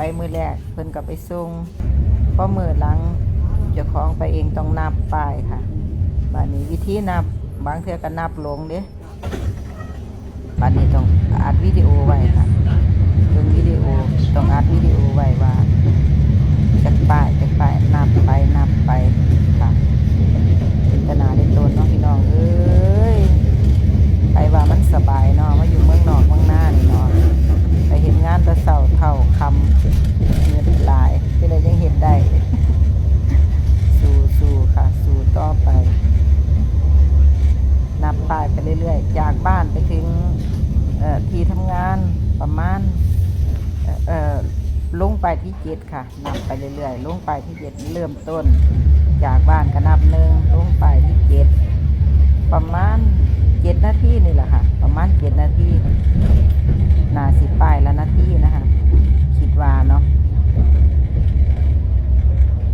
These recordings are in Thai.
ไปมือแรกเพิ่นก็ไปส่งพอมือหลังเจ้าของไปเองต้องนับป้ายค่ะบัดนี้วิธีนับบางเทื่อก็นับลงเด้บัดนี้ต้องอัดวิดีโอไว้ค่ะเบิ่งวิดีโอต้องอัดวิดีโอไว้ว่าจากป้ายจากป้ายนับไปนับไปค่ะจินตนาเล่นตนเนาะพี่น้องเอ้ยใครว่ามันสบายเนาะมาอยู่เมืองนอกเมืองหน้านี่เนาะไปเห็นงานแตะเสาเท่าคำเงินหลายที่เลยยังเห็นได้ สู้สู้ค่ะ สู้ต่อไป นับป้ายไปเรื่อยๆ จากบ้านไปถึง เอ่อที่ทำงาน ประมาณเอ่อลงไปที่เจ็ดค่ะนับไปเรื่อยๆลงไปที่เจ็ดเริ่มต้น จากบ้านก็นับหนึ่งลงไปที่เจ็ดประมาณเจ็ดนาทีนี่แหละค่ะ ประมาณเจ็ดนาทีนาสิบป้ายละนาทีนะคะคิดว่าเนาะ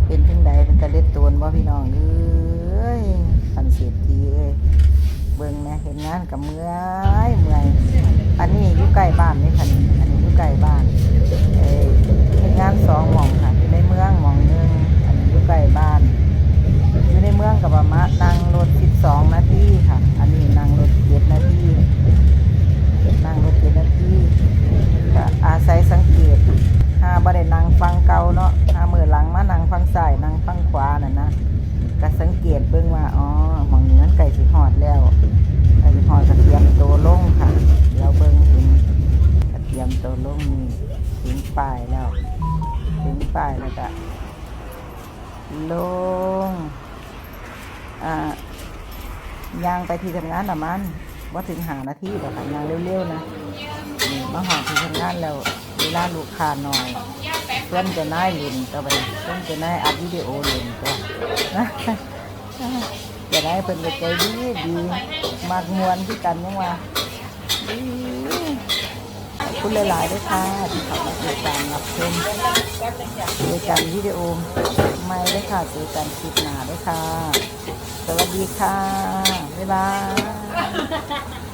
เป็นถึงใดเป็นตะเล็ดตัวบ่าพี่น้องเอ้ยพันเศรษฐีเอ้ยเบิ่งแหม่เห็นงานกับเมื่อยเมื่อย อันนี้อยู่ใกล้บ้านนี่ค่ะนี่อันนี้อยู่ใกล้บ้านเอ้ยเห็นงานสองหม่องค่ะอยู่ในเมืองหม่องหนึงอันนี้อยู่ใกล้บ้านอยู่ในเมืองกับประมาณนั่งรถสิบสองนาทีค่ะ อันนี้นั่งรถเจ็ดนาทีนั่งรถเจ็ดนาทีก็อาศัยสังเกตถ้าบ่ได้นั่งฟังเก่าเนาะถ้ามือหลังมานั่งฟังซ้ายนั่งฟังขวาน่ะนะก็สังเกตเบิ่งว่าอ๋อหมองนี้มันไก่สิหอดแล้วไก่สิหอดกระเทียมโตวลงค่ะ เราเบิ่งถึงกระเทีย มโตวลงนี่ถึงปลายแล้ว ถึงปลายแล้วก็ลงอ่าย่างไปที่ทำงานประมาณว่าถึงหานาทีหรอกค่ะย่างเร็วๆนะนี่มาหอที่ทำงานแล้วเวลาลูกค้าหน่อยเพื่อนจะน่ายล่นตัวไปเพื่อนจะน่ายอัดวิดีโอเล่นตัวนะจะได้เพิ่นใจดีดีมากมวนที่กันยังว่าดีขอ คุณหลายๆด้วยค่ะที่ขับมาติดตามรับชมเจอกันวิดีโอไม่ด้วยค่ะเจอกันคลิปหน้าด้วยค่ะ สวัสดีค่ะ บ๊ายบาย